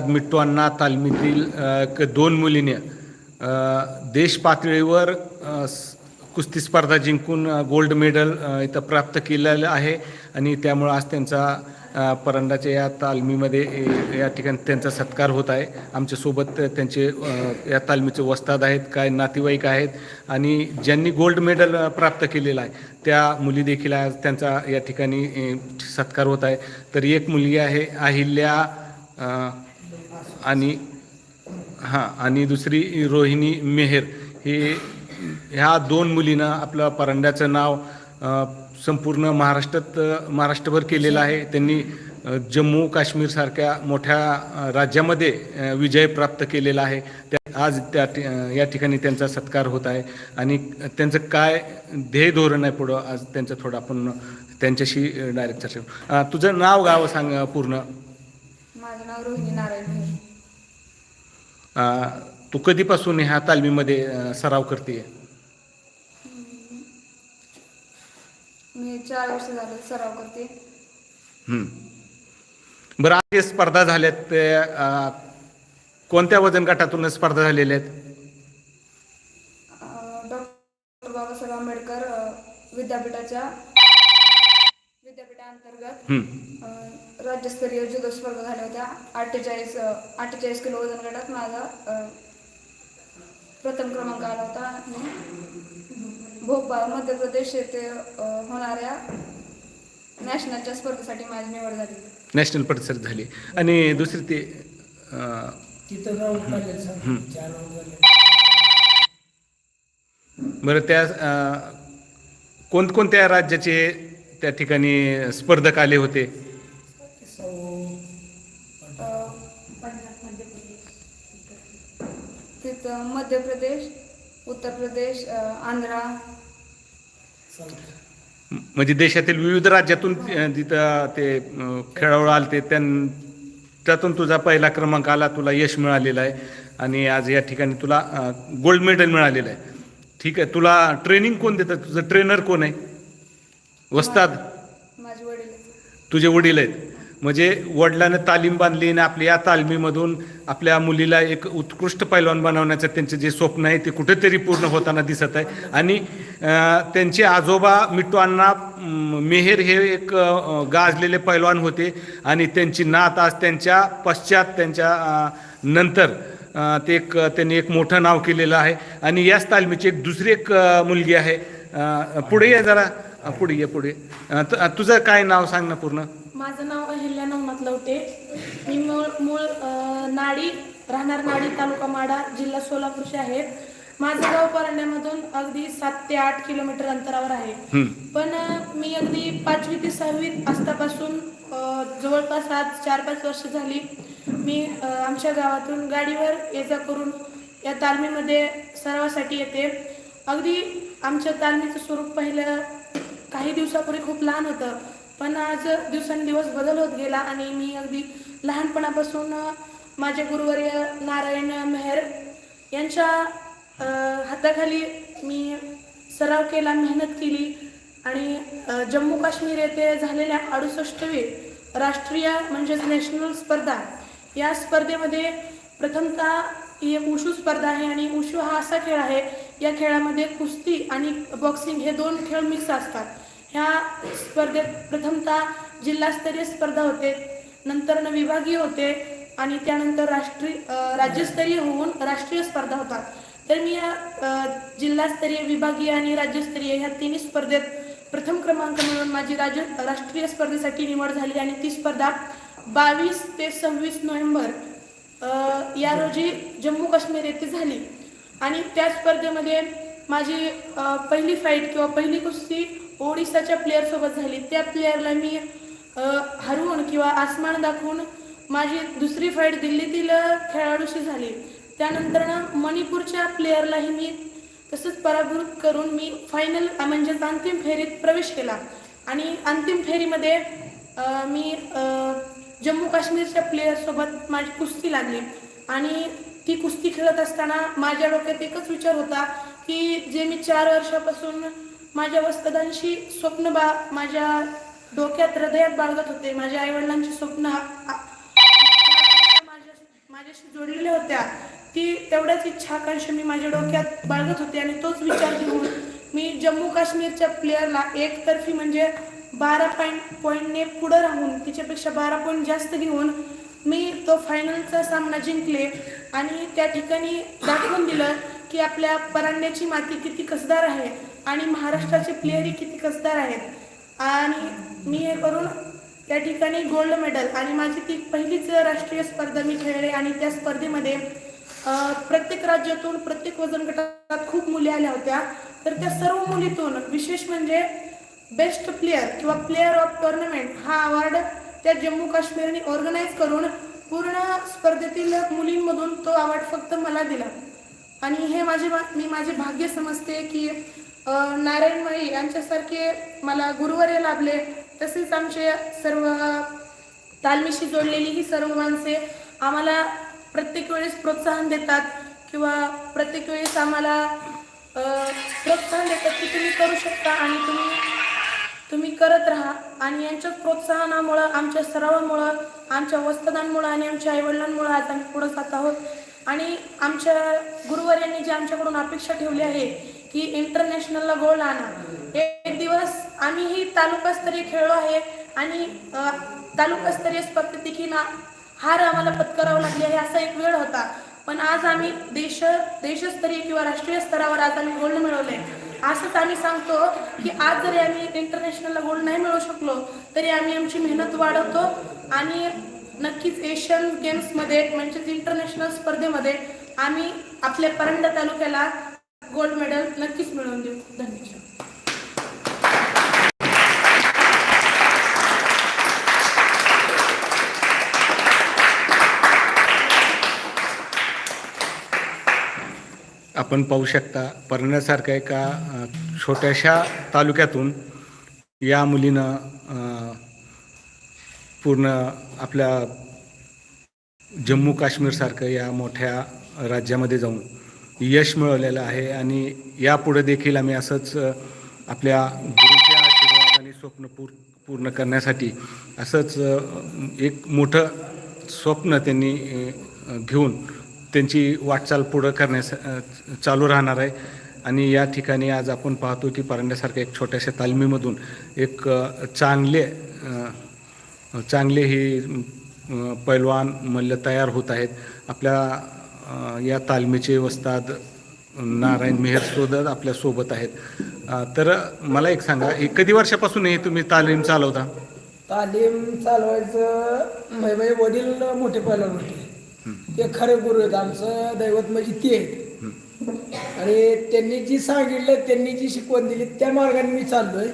मिट्टू अण्णा तालमीतील दोन मुलीने देश पातळीवर कुस्ती स्पर्धा जिंकून गोल्ड मेडल इथं प्राप्त केलेलं आहे. आणि त्यामुळं आज त्यांचा परंडाच्या या तालमीमध्ये या ठिकाणी त्यांचा सत्कार होत आहे. आमच्यासोबत त्यांचे या तालमीचे वस्ताद आहेत काय नातेवाईक आहेत. आणि ज्यांनी गोल्ड मेडल प्राप्त केलेलं आहे त्या मुली देखील आज त्यांचा या ठिकाणी सत्कार होत आहे. तर एक मुलगी आहे अहिल्या आणि हां आणि दुसरी रोहिणी मेहेर. हे ह्या दोन मुलींना आपलं परांड्याचं नाव संपूर्ण महाराष्ट्रात महाराष्ट्रभर केलेलं आहे. त्यांनी जम्मू काश्मीरसारख्या मोठ्या राज्यामध्ये विजय प्राप्त केलेला आहे. त्या आज त्या ठि- या ठिकाणी त्यांचा सत्कार होत आहे. आणि त्यांचं काय ध्येय धोरण आहे पुढं आज त्यांचं थोडं आपण त्यांच्याशी डायरेक्ट चर्चा तुझं नाव गाव सांग पूर्ण. नाव रोहिणी नारायण. अ, तू कधीपासून ह्या तालमीमध्ये अ, सराव करते मी चार वर्ष झालं सराव करते बरं आज जे स्पर्धा झाल्यात ते अ, कोणत्या वजन गटातून स्पर्धा झालेल्या आहेत डॉक्टर बाबासाहेब आंबेडकर अं, विद्यापीठाच्या विद्यापीठाअंतर्गत हं. अं, राज्यस्तरीय जुदो स्पर्धा झाल्या होत्या. अठ्ठेचाळीस अठ्ठेचाळीस किलो वजन गटात माझा प्रथम क्रमांक आला होता. आणि भोपाळ मध्य प्रदेश येथे होणाऱ्या नॅशनलच्या स्पर्धेसाठी माझी निवड झाली. नॅशनल परिसर झाली. आणि दुसरी ते तिथं जाऊन काढले चार झाले बरं त्या अ, कोणकोणत्या राज्याचे त्या ठिकाणी स्पर्धक आले होते सौ अं, तिथं मध्य प्रदेश उत्तर प्रदेश आंध्रा. म्हणजे देशातील विविध राज्यातून तिथं ते खेळाडू आले ते त्यां त्यातून तुझा पहिला क्रमांक आला तुला यश मिळालेलं आहे. आणि आज या ठिकाणी तुला गोल्ड मेडल मिळालेलं आहे. ठीक आहे तुला ट्रेनिंग कोण देतं? तुझं ट्रेनर कोण आहे? वस्ताद? माझे वडील तुझे वडील आहेत. म्हणजे वडिलांनं तालीम बांधली आणि आपल्या या तालमीमधून आपल्या मुलीला एक उत्कृष्ट पैलवान बनवण्याचं त्यांचं जे स्वप्न आहे ते कुठेतरी पूर्ण होताना दिसत आहे. आणि त्यांचे आजोबा मिट्टूअण्णा मेहेर हे एक गाजलेले पैलवान होते. आणि त्यांची नात आज त्यांच्या पश्चात त्यांच्या नंतर ते एक त्यांनी एक मोठं नाव केलेलं आहे. आणि याच तालमीची एक दुसरी एक मुलगी आहे. पुढे ये जरा. पुढे ये पुढे. तुझं काय नाव सांग ना पूर्ण? माझं नाव अहिल्या नवनाथ लवटे. मी मूळ मूळ नाडी राहणार नाडी तालुका माडा जिल्हा सोलापूरचे आहे. माझं गाव परंड्यामधून अगदी सात ते आठ किलोमीटर अंतरावर आहे. पण मी अगदी पाचवी ते सहावीत असतापासून जवळपास आज चार पाच वर्ष झाली. मी आमच्या गावातून गाडीवर ये जा करून या तालमीमध्ये सरावासाठी येते. अगदी आमच्या तालमीचं स्वरूप पहिलं काही दिवसापूर्वी खूप लहान होतं. पण आज दिवसेंदिवस बदल होत गेला आणि मी अगदी लहानपणापासून माझे गुरुवर्य नारायण मेहर यांच्या हाताखाली मी सराव केला मेहनत केली आणि जम्मू काश्मीर येथे झालेल्या अडुसष्टवी राष्ट्रीय म्हणजेच नॅशनल स्पर्धा या स्पर्धेमध्ये प्रथमतः ही एक उशू स्पर्धा आहे आणि उशू हा असा खेळ आहे या खेळामध्ये कुस्ती आणि बॉक्सिंग हे दोन खेळ मिक्स असतात. ह्या स्पर्धेत प्रथमतः जिल्हास्तरीय स्पर्धा होते नंतर विभागीय होते आणि त्यानंतर राष्ट्रीय राज्यस्तरीय होऊन राष्ट्रीय स्पर्धा होतात. तर मी या जिल्हास्तरीय विभागीय आणि राज्यस्तरीय ह्या तिन्ही स्पर्धेत प्रथम क्रमांक मिळून माझी राज्य राष्ट्रीय स्पर्धेसाठी निवड झाली आणि ती स्पर्धा बावीस ते सव्वीस नोव्हेंबर या रोजी जम्मू काश्मीर येथे झाली. आणि त्या स्पर्धेमध्ये माझी पहिली फाईट किंवा पहिली कुस्ती ओडिसाच्या प्लेअरसोबत झाली. त्या प्लेअरला मी हरवून किंवा आसमान दाखवून माझी दुसरी फाईट दिल्लीतील खेळाडूशी झाली. त्यानंतर मणिपूरच्या प्लेअरलाही मी तसंच पराभूत करून मी फायनल म्हणजेच अंतिम फेरीत प्रवेश केला. आणि अंतिम फेरीमध्ये मी जम्मू काश्मीरच्या प्लेयरसोबत माझी कुस्ती लागली. आणि ती कुस्ती खेळत असताना माझ्या डोक्यात एकच विचार होता की जे मी चार वर्षापासून माझ्या वस्तदांशी स्वप्न बा माझ्या डोक्यात हृदयात बाळगत होते. माझ्या आईवडिलांची स्वप्न माझ्याशी जोडलेल्या होत्या. ती तेवढ्याच इच्छा आकांक्षा मी माझ्या डोक्यात बाळगत होते आणि तोच विचार घेऊन मी जम्मू काश्मीरच्या प्लेअरला एकतर्फी म्हणजे बारा पॉईंट पॉईंटने पुढं राहून तिच्यापेक्षा बारा पॉईंट जास्त घेऊन मी तो फायनलचा सामना जिंकले आणि त्या ठिकाणी दाखवून दिलं की आपल्या परांड्याची माती किती कसदार आहे आणि महाराष्ट्राचे प्लेयरही किती कसदार आहेत. आणि मी हे करून त्या ठिकाणी गोल्ड मेडल आणि माझी ती पहिलीच राष्ट्रीय स्पर्धा मी खेळले आणि त्या स्पर्धेमध्ये प्रत्येक राज्यातून प्रत्येक वजन गटात खूप मुली आल्या होत्या. तर त्या सर्व मुलीतून विशेष म्हणजे बेस्ट प्लेअर किंवा प्लेअर ऑफ टुर्नामेंट हा अवॉर्ड त्या जम्मू काश्मीरने ऑर्गनाईज करून पूर्ण स्पर्धेतील मुलींमधून तो अवॉर्ड फक्त मला दिला. आणि हे माझे मी माझे भाग्य समजते की अ, नारायण यांच्यासारखे मला गुरुवर्य लाभले. तसेच आमचे सर्व तालमीशी जोडलेली ही सर्व माणसे आम्हाला प्रत्येक वेळेस प्रोत्साहन देतात किंवा प्रत्येक वेळेस आम्हाला प्रोत्साहन देतात की तुम्ही करू शकता आणि तुम्ही तुम्ही करत राहा. आणि यांच्या प्रोत्साहनामुळं आमच्या सरावामुळं आमच्या वस्तदांमुळं आणि आमच्या आईवडिलांमुळं आज आम्ही पुढं जात आहोत. आणि आमच्या गुरुवर्यांनी जी आमच्याकडून अपेक्षा ठेवली आहे की इंटरनॅशनलला गोल आणा. एक दिवस आम्हीही तालुकास्तरीय खेळलो आहे आणि तालुकास्तरीय स्पर्धेत देखील ना हार आम्हाला पत्करावं लागली आहे असा एक वेळ होता. पण आज आम्ही देश देशस्तरीय किंवा राष्ट्रीय स्तरावर आज आम्ही गोल्ड मिळवले असंच आम्ही सांगतो की आज जरी आम्ही इंटरनॅशनलला गोल्ड नाही मिळवू शकलो तरी आम्ही आमची मेहनत वाढवतो आणि नक्कीच एशियन गेम्समध्ये म्हणजेच इंटरनॅशनल स्पर्धेमध्ये आम्ही आपल्या परंडा तालुक्याला गोल्ड मेडल नक्कीच मिळवून देऊ. धन्यवाद. आपण पाहू शकता परण्यासारख्या एका छोट्याशा तालुक्यातून या मुलीनं पूर्ण आपल्या जम्मू काश्मीरसारखं या मोठ्या राज्यामध्ये जाऊन यश मिळवलेलं आहे आणि यापुढे देखील आम्ही असंच आपल्या गुरुच्या आशीर्वादाने स्वप्न पूर पूर्ण करण्यासाठी असंच एक मोठं स्वप्न त्यांनी घेऊन त्यांची वाटचाल पुढं करण्यास चालू राहणार आहे. आणि या ठिकाणी आज आपण पाहतो की परंड्यासारख्या एक छोट्याशा तालमीमधून एक चांगले चांगले हे पैलवान मल्ल तयार होत आहेत. आपल्या या तालमीचे वस्ताद नारायण मेहर सोदत आपल्यासोबत आहेत. तर मला एक सांगा हे कधी वर्षापासून हे तुम्ही तालीम चालवता? तालीम चालवायचं म्हणजे वडील मोठे पहिला होते. ते खरे गुरु आहेत आमचं दैवत म्हणजे ते आहेत. आणि त्यांनी जी सांगितलं त्यांनी जी शिकवण दिली त्या मार्गाने मी चाललोय.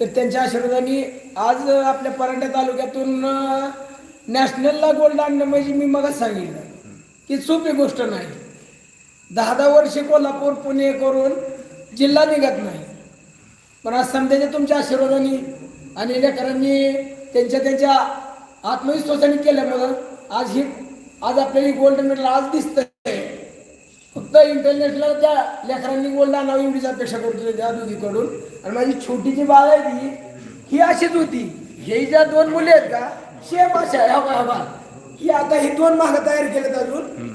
तर त्यांच्या आशीर्वादाने आज आपल्या परांड्या तालुक्यातून नॅशनलला गोल्ड आणणं म्हणजे मी मगच सांगितलं. की सोपी गोष्ट नाही. दहा दहा वर्षे कोल्हापूर पुणे करून जिल्हा निघत नाही. पण आज समजायच्या तुमच्या आशीर्वादाने आणि लेकरांनी त्यांच्या त्यांच्या आत्मविश्वासाने केल्यामुळं आज ही आज आपल्याला गोल्ड मेडल आज दिसतं इंटरनेटला इंटरनॅशनल त्या लेकरांनी गोल्ड नाव एवढीच अपेक्षा करतो त्या दोघीकडून. आणि माझी छोटी जी बाळ आहे ती ही अशीच होती. हे ज्या दोन मुली आहेत का सेम अशा ह्या बा- बा. ही आता ही दोन मागं तयार केलेत अजून.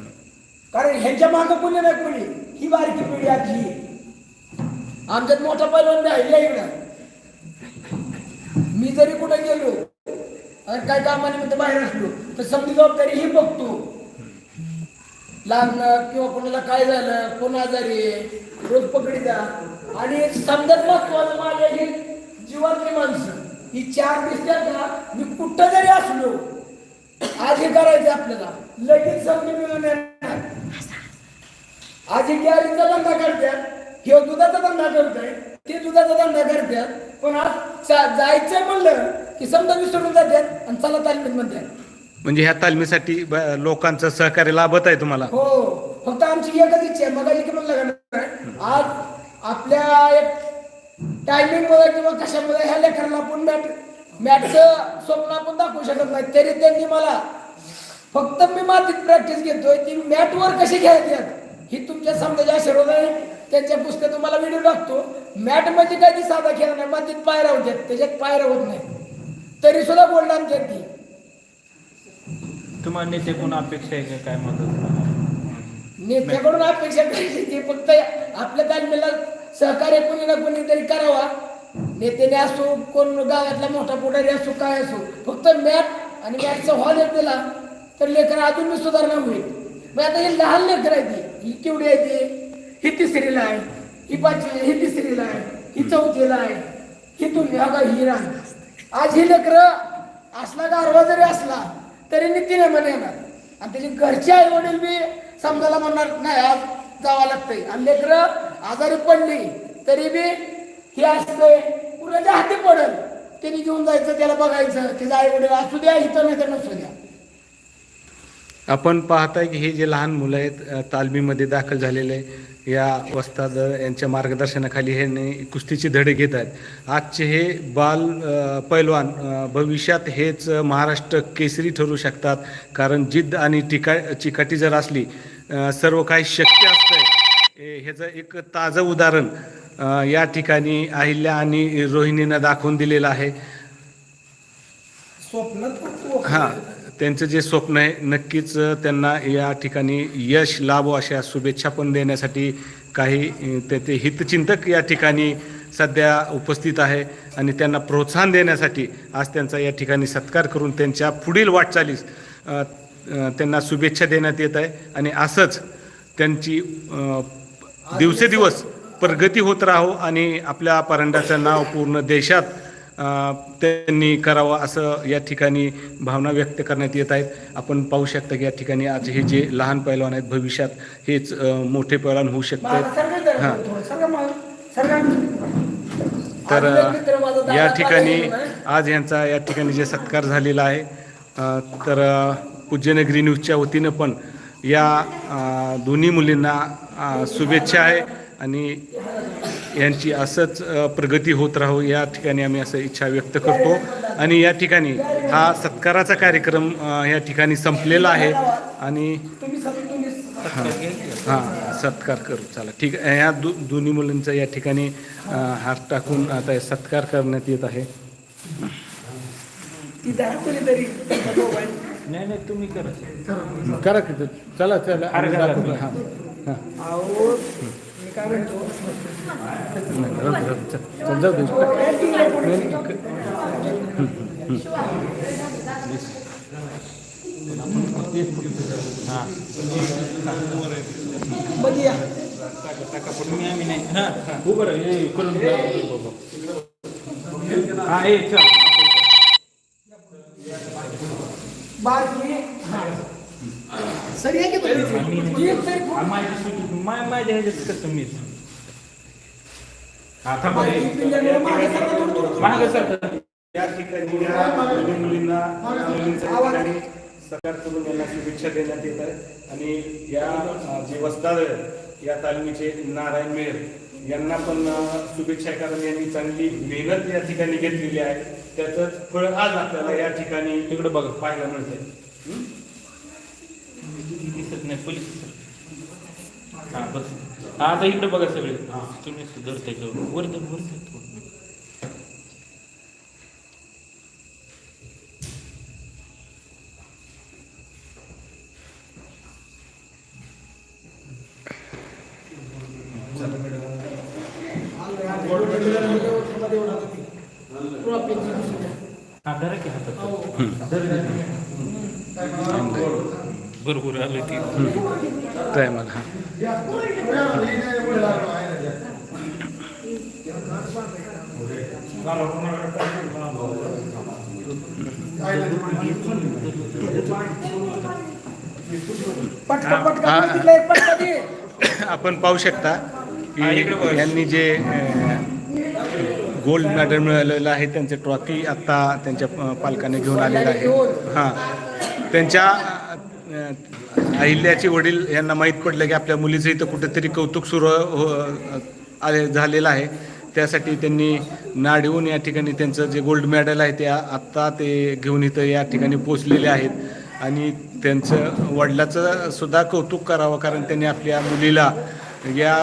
कारण ह्यांच्या मागं कोणी नाही कोणी. ही बारकी पिढी आजी. आमच्यात मोठा पैलवान राहिला इकडं. मी जरी कुठे गेलो आणि काय कामानिमित्त बाहेर असलो तर समजी जबाबदारी ही बघतो. लागणं किंवा कोणाला काय झालं कोण आजारी आहे रोज पकडी द्या आणि समजत महत्वाचं माझ्या ही जीवातली माणसं. ही चार दिसतात ना मी कुठं जरी असलो आज हे करायचं आपल्याला. लगेच समजून मिळून येणार. आजी गॅरीचा धंदा करतात किंवा दुधाचा धंदा करताय ते दुधाचा धंदा करतात पण आज चा- जायचंय म्हणलं की समजा विसरून जातात आणि चला तालमीत म्हणतात. म्हणजे ह्या तालमीसाठी ब- लोकांचं सहकार्य लाभत आहे तुम्हाला? हो फक्त आमची एकच इच्छा आहे. मग की म्हणलं का नाही, आज आपल्या एक टायमिंगमध्ये किंवा कशामध्ये ह्या लेकराला आपण मॅट मॅटचं स्वप्न आपण दाखवू शकत नाही. तरी त्यांनी मला फक्त मी मातीत प्रॅक्टिस घेतोय. ती मॅटवर कशी घ्यायची ही तुमच्या समजाच्या आशीर्वाद आहे. त्यांच्या पुस्तकात तुम्हाला व्हिडिओ टाकतो. मॅट म्हणजे काय? ती साधा खेळ नाही मातीत पायऱ्या होत्यात त्याच्यात पायऱ्या होत नाही. तरी सुद्धा बोलणार आमच्यात ती. तुम्हाला नेत्याकडून अपेक्षा आहे का? काय मदत नेत्याकडून अपेक्षा करायची ते फक्त आपल्या तालमीला सहकार्य कोणी ना कोणी तरी करावा. नेत्याने असो कोण गावातला मोठा पुढारी असो काय असो फक्त मॅट आणि मॅटचा हॉल एक दिला तर लेकर अजून मी सुधारणा होईल. मग आता हे लहान लेकर आहे ती ही केवढी आहे ती ही तिसरीला आहे ही पाचवी ही तिसरीला आहे ही चौथीला आहे ही तुम्ही हा का ही राह आज ही लेकरं असला गारवा जरी असला तरी नीतीने म्हणे येणार आणि त्याचे घरचे आई वडील बी समजायला म्हणणार नाही आज जावं लागतंय. आणि लेकरं आजारी पडली तरी बी हे असतंय. कुणाच्या हाती पडल? त्यांनी घेऊन जायचं त्याला बघायचं. त्याचा आई वडील असू द्या इथं नाही तर नसू द्या. आपण पाहताय की हे जे लहान मुलं आहेत तालमीमध्ये दाखल झालेले या वस्ताद यांच्या मार्गदर्शनाखाली हे कुस्तीचे धडे घेत आहेत. आजचे हे बाल पैलवान भविष्यात हेच महाराष्ट्र केसरी ठरू शकतात. कारण जिद्द आणि टिका चिकाटी जर असली सर्व काही शक्य असतंय. हे- ह्याचं एक ताजं उदाहरण या ठिकाणी अहिल्या आणि रोहिणीनं दाखवून दिलेलं आहे. स्वप्नात हां. त्यांचं जे स्वप्न आहे नक्कीच त्यांना या ठिकाणी यश लाभो अशा शुभेच्छा पण देण्यासाठी काही त्याचे हितचिंतक या ठिकाणी सध्या उपस्थित आहे आणि त्यांना प्रोत्साहन देण्यासाठी आज त्यांचा या ठिकाणी सत्कार करून त्यांच्या पुढील वाटचालीस त्यांना शुभेच्छा देण्यात येत आहे आणि असंच त्यांची दिवसेदिवस प्रगती होत राहो आणि आपल्या परंडाचं नाव पूर्ण देशात त्यांनी करावं असं या ठिकाणी भावना व्यक्त करण्यात येत आहेत आपण पाहू शकता की या ठिकाणी आज हे जे लहान पैलवान आहेत भविष्यात हेच मोठे पैलवान होऊ शकतात जरा हां. तर या ठिकाणी. आज यांचा या ठिकाणी जे सत्कार झालेला आहे तर पूज्यनगरी न्यूजच्या वतीनं पण या दोन्ही मुलींना शुभेच्छा आहे आणि यांची असंच प्रगती होत राहो या ठिकाणी आम्ही असं इच्छा व्यक्त करतो आणि या ठिकाणी हा सत्काराचा कार्यक्रम या ठिकाणी संपलेला आहे आणि तुम्ही हां सत्कार करू चला ठीक आहे ह्या दो दोन्ही मुलांचा या ठिकाणी हात टाकून आता सत्कार करण्यात येत आहे नाही नाही तुम्ही करा करा की. चला चला. हां हां काय म्हणतो. चल, चल, जाऊ दे. नाही, नाही, क- हां मध्ये या तुम्ही आम्ही नाही हां उभं राहा हे करून घ्या. हां हे चल बारकी सर ये की तुम्ही एक तरी हा, माझी सुटी मा- माझ्या ह्याच्यात कसं मीच हा थांबा हे. बारकी पिल्ल्यामुळं मागे सरका थोडं या ठिकाणी मुलींना ठिकाणी सत्कार करून यांना शुभेच्छा देण्यात येत आहे. आणि या जे वस्ताद या तालमीचे नारायण मेहर यांना पण शुभेच्छा कारण यांनी चांगली मेहनत या ठिकाणी घेतलेली आहे. त्याचं फळ आज आपल्याला या ठिकाणी इकडे बघा पाहायला मिळतंय. दिसत नाही पोलीस हा बस. आता इकडे बघा सगळे. तुम्ही सुधर त्याच्यावर वर धर, वर थोडं. हा बरोबर आलं ती टायमाला आपण पाहू शकता. की यांनी जे गोल्ड मेडल मिळालेलं आहे त्यांचे ट्रॉफी आत्ता त्यांच्या पालकाने घेऊन आलेलं आहे. हां. त्यांच्या अहिल्याचे वडील यांना माहीत पडलं की आपल्या मुलीचं इथं कुठेतरी कौतुक सुरू हो आले झालेलं आहे. त्यासाठी त्यांनी नाडवून या ठिकाणी त्यांचं जे गोल्ड मेडल आहे ते आत्ता ते घेऊन इथं या ठिकाणी पोचलेले आहेत. आणि त्यांचं वडिलाचं सुद्धा कौतुक करावं कारण त्यांनी आपल्या मुलीला या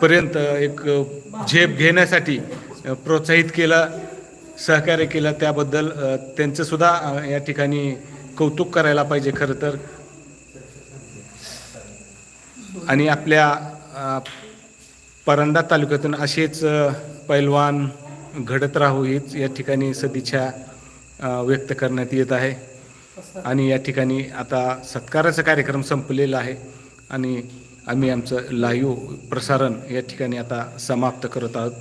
पर्यंत एक झेप घेण्यासाठी प्रोत्साहित केलं सहकार्य केलं. त्याबद्दल त्यांचंसुद्धा या ठिकाणी कौतुक करायला पाहिजे खरं तर. आणि आपल्या परंडा तालुक्यातून असेच पैलवान घडत राहू हीच या ठिकाणी सदिच्छा व्यक्त करण्यात येत आहे. आणि या ठिकाणी आता सत्काराचा कार्यक्रम संपलेला आहे. आणि आम्ही आमचं लाईव्ह प्रसारण या ठिकाणी आता समाप्त करत आहोत.